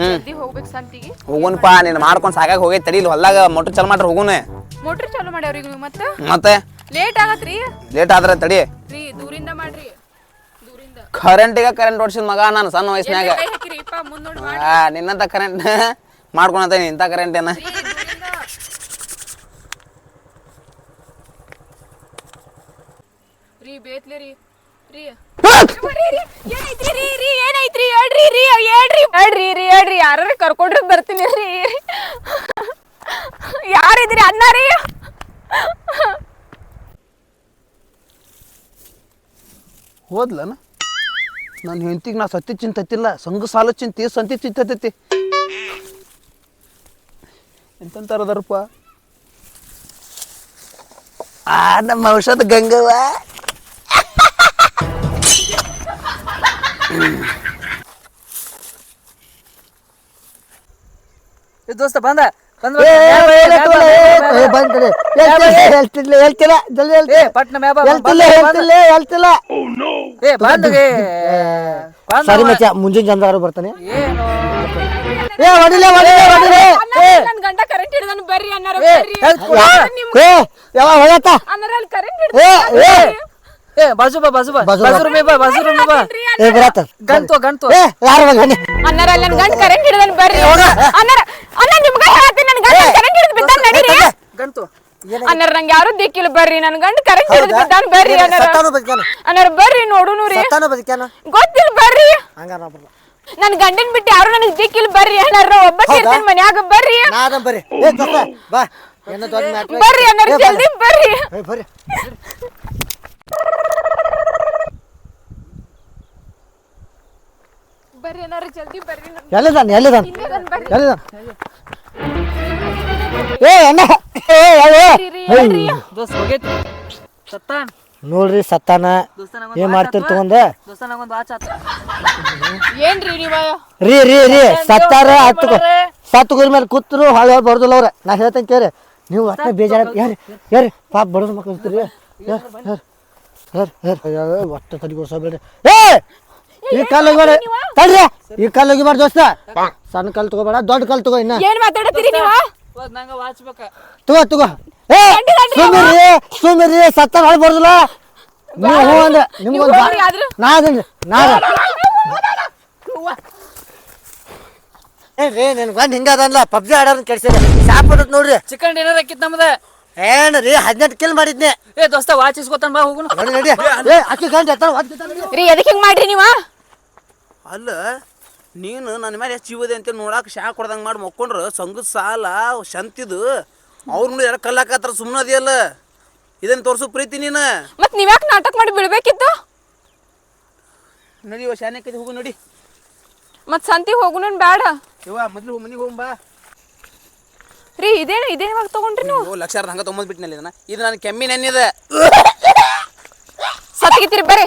ಜಲ್ದಿ ಹೋಗ್ಬೇಕು ಸಂತಿಗೆ ಹೋಗುನ್ಪ ನೀನು ಮಾಡ್ಕೊಂಡು ಸಾಕಾಗಿ ಹೋಗೈತೆ ತಡಿ ಇಲ್ಲಿ ಹೊಲ್ದಾಗ ಮೋಟರ್ ಚಾಲು ಮಾಡ್ರಿ ಹೋಗುನೆ. ಮೋಟರ್ ಚಾಲು ಮಾಡ್ಯಾವ್ರಿ ಮತ್ತೆ? ಮತ್ತೆ? ಲೇಟ್ ಆಗತ್ರಿ ಲೇಟ್ ಆದ್ರೆ ತಡಿ. ರೀ ದೂರಿಂದ ಮಾಡ್ರಿ. ದೂರಿಂದ. ಕರೆಂಟಿಗೆ ಕರೆಂಟ್ ಓಡಿಸಿದ ಮಗ ನಾನು ಸಣ್ಣ ವಯಸ್ಸಿನಾಗ ಕೈ ಹಾಕಿರಿ? ಇಪ್ಪ ಮುಂದ್ ನೋಡಿ ಮಾಡಿ. ಆ ನಿನ್ನಂತ ಕರೆಂಟ್ ಮಾಡ್ಕೊಳತ ಇಂಥ ಕರೆಂಟ್ ಏನ? ರೀ, ದೂರಿಂದ. ರೀ ಬೇತ್ಲೆ ರೀ. ರೀ. ರೀ, ರೀ, ಏನೈತ್ರಿ ರೀ ರೀ ಹೇಳ್ರಿ ರೀ ಹೇಳ್ರಿ ಹೇಳ್ರಿ ರೀ ಹೇಳ್ರಿ. ಯಾರು ಕರ್ಕೊಂಡ್ರೆ ಬರ್ತೀನಿ ರೀ. ಯಾರಿದ್ರಿ ಅನ್ನ ರೀ. ಹೋದ್ಲನ? ನನ್ನ ಹೆಂಡತಿಗೆ ನಾ ಸತ್ತಿ ಚಿಂತತ್ತಿಲ್ಲ ಸಂಘ ಸಾಲ ಚಿಂತಿ ಸಂತಿ ಚಿಂತತೈತಿ. ಎಂತಂತಾರ ಅದಾರಪ್ಪ ಆ ನಮ್ಮ ಔಷಧ ಗಂಗವ್ವ ಏ ದೋಸ್ತ ಬಂದ ಬಂದ ಬಂದ್ರಿ ಹೇಳ್ತಿಲ್ಲ ಹೇಳ್ತಿಲ್ಲ ಜಲ್ದಿ ಹೇಳ್ತಿ ಏ ಪಟ್ನ ಮ್ಯಾಬ ಹೇಳ್ತಿಲ್ಲ ಹೇಳ್ತಿಲ್ಲ ಹೇಳ್ತಿಲ್ಲ ಏ ಬಂದ. ಸರಿ ಮಚ್ಚ ಮುಂಜಾನೆ ಚಂದ್ರ ಬರ್ತಾನೆ. ಏನು? ಏ ಹೊಡಿಲೆ ಹೊಡಿಲೆ ಹೊಡಿಲೆ. ನನ್ ಗಂಡ ಕರೆಂಟ್ ಹಿಡ್ದನ್ ಬರ್ರಿ ಅನ್ನಾರ ಏ. ಏ ಯಾವಾಗ ಹೋಗತ್ತ ಅನ್ನಾರ ಅಲ್ಲಿ ಕರೆಂಟ್ ಏ ಏ. ಏ ಬಾಜು ಬಾ ಬಾಜು ಬಾ. ಬಾಜು ಬಾ. ಬಾಜು ರೂಮೇ ಬಾ ಬಾಜು ರೂಮೇ ಬಾ. ಏ ಬರತ್ತ ಗಂತು ಗಂತು ಏ ಯಾರು ಬನ್ನಿ ಅನ್ನಾರ ಅಲ್ಲಿ ನನ್ ಗಂಡ ಕರೆಂಟ್ ಹಿಡ್ದನ್ ಬರ್ರಿ. ಅನ್ನಾರ ಅನ್ನ ನಿಮ್ಗ ಹೇಳ್ತೀನಿ ನನ್ ಗಂಡ ಕರೆಂಟ್ ಹಿಡ್ದು ಬಿದ್ದಾನ್ ನಡೀರಿ ಗಂತು ಅನ್ನಾರ ನಂಗೆ ಯಾರು ದಿಕ್ಕಿಲ್ಲ ಬರ್ರಿ ನನ್ ಗಂಡ ಕರೆಂಟ್ ಹಿಡಿದು ಬಿದ್ದಾನ ಬರ್ರಿ ಅನ್ನಾರ ಸತ್ತಾನು ಬದುಕ್ಯಾನ? ಅನ್ನಾರ ಬರ್ರಿ ನೋಡುನು ರೀ ಸತ್ತಾನು ಬದುಕ್ಯಾನ? ಗೊತ್ತಿಲ್ಲ ಬರ್ರಿ. ಹಂಗಾರ ಬರಲ್ಲ ನನ್ ಗಂಡನ್ ಬಿಟ್ಟು ಯಾರು ನನಗ್ ದಿಕ್ಕಿಲ್ಲ ಬರ್ರಿ ಅನ್ನಾರ ಒಬ್ಬ ಇರ್ತೇನೆ ಮನ್ಯಾಗ ಬರ್ರಿ. ನಾ ಬರ್ರಿ. ಏ ಬಾ. ಏನೋ ದೊಡ್ಡ ಮ್ಯಾಟ್ರ್ ಬರ್ರಿ ಅನ್ನಾರ ಜಲ್ದಿ ಬರ್ರಿ. ಏ ಬರ್ರಿ. ಬರ್ರಿ ಅನ್ನಾರ ಜಲ್ದಿ ಬರ್ರಿ ನನ್. ಎಲ್ಲಿದಾನ ಎಲ್ಲಿದಾನ ಬರ್ರಿ. ಎಲ್ಲಿದಾನ ಏ ಅಣ್ಣ. ದೋಸ್ತ ಹೋಗೈತಿ ಸತ್ತಾನ ನೋಡ್ರಿ ಸತ್ತಾನ. ಏನ್ ಮಾಡ್ತೀರಿ ತಗೊಂಡ? ದೋಸ್ತ ನಂಗೊಂದು ವಾಚ್ ಆತ ಏನ್ರಿ ನೀವ? ರೀ ರೀ ರೀ. ಸತ್ತಾರ ಹತ್ತು ಸತ್ತು ಗುರಿ ಮೇಲೆ ಕೂತ್ರು ಹಾಳು ಬರ್ದಿಲ್ಲ ಅವ್ರ. ನಾ ಹೇಳ್ತೇನೆ ಕೇಳಿ ನೀವು ಅಷ್ಟೇ ಬೇಜಾರ ಯಾರು ಯಾರು ಪಾಪ ಬಡದ ಮಕ್ಳು ಇರ್ತೀರಿ. ಯಾರು ಯಾರು ಯಾರು ಯಾರು. ಒಟ್ಟ ತಡಿಗೋಡ್ಸಬೇಡ್ರಿ ಏ! ಈ ಕಾಲ್ ಹೋಗ್ಬೇಡ. ತಡ್ರಿ. ಈ ಕಾಲ್ ಹೋಗಿಬಾರ ದೋಸ್ತ. ಸಣ್ಣ ಕಾಲ್ ತಗೋಬೇಡ ದೊಡ್ಡ ಕಾಲ್ ತಗೋ ಇನ್ನ. ಏನ್ ಮಾತಾಡತ್ತೀರಿ ನೀವ? ಹೋದ್ ನಂಗ ವಾಚ್ ಬೇಕ ತಗೋ ತಗೋ. ಏ ಸುಮಿರಿ ಸುಮಿರಿ ಸತ್ತಾರ ಹಾಳು ಬರ್ದಿಲ್ಲ ನೀವು ಹ್ಞೂ ಅಂದ್ರೆ ನಿಮ್ಗೊಂದು ಆದ್ರೂ. ನಾ ಅದೇನ್ರಿ ನಾ ಏನ್ರಿ ನಿನ್ ಗಂಡ ಹಿಂಗದಲ್ಲ ಪಬ್ಜಿ ಆಡೋದನ್ನ ಕೆಡ್ಸಿದೆ ಶಾಪ್ ಹೊಡತ್ ನೋಡ್ರಿ ಚಿಕನ್ ಡಿನ್ನರ್ ಹಾಕಿತ್ ನಮ್ದ ಏನ್ರಿ ಹದಿನೆಂಟು ಕಿಲ್ ಮಾಡಿದ್ನೆ ಏ ದೋಸ್ತ ವಾಚ್ ಇಸ್ಕೊತಾನ ಬಾ ಹೋಗುನು ನೋಡಿ ನೋಡಿ ಏ ಅಕ್ಕಿ ಗಂಡ ಎತ್ತಾಳ, ಎತ್ತಾಳ. ರೀ ಎದಕ್ ಹಿಂಗ್ ಮಾಡ್ರಿ ನೀವ ಅಲ್ಲ ನೀನು ನನ್ನ ಮೇಲೆ ಎಷ್ಟು ಜೀವದೆ ಅಂತ ನೋಡಾಕ ಶಾಕ್ ಕೊಡ್ದಂಗೆ ಮಾಡಿ ಮಕ್ಕೊಂಡ್ರು ಸಂಘದ ಸಾಲ ಶಂತಿದು ಅವ್ರು ನೋಡಿ ಯಾರ ಕಲ್ಲಾಕತ್ತಾರ ಸುಮ್ಮನೆ ಅದಿಯಲ್ಲ. ಇದನ್ನ ತೋರ್ಸು ಪ್ರೀತಿ ನೀನು? ಮತ್ ನೀವ್ಯಾಕ್ ನಾಟಕ ಮಾಡಿ ಬಿಡ್ಬೇಕಿತ್ತು? ನಡಿ ಇವ ಶಾನ್ಯಕ್ಕೆ ಹೋಗು ನೋಡಿ. ಮತ್ ಸಂತಿ ಹೋಗುನ ಬೇಡ ಇವ ಮೊದ್ಲು ಮನೆಗೆ ಹೋಗ್ಬಾ ರೀ ಇದೇನು ಇದೇನ್ ಇವಾಗ ತಗೊಂಡ್ರಿ ನೀವು? ಓ ಹಂಗ ತೊಗೊಂಬಂದ್ಬಿಟ್ನಲ್ಲಿ ಇದನ್ನ. ಇದು ನನ್ನ ಕೆಮ್ಮಿ ನೆನ್ನಿದೆ. ಸತ್ಗಿತ್ತೀರಿ ಬರ್ರಿ.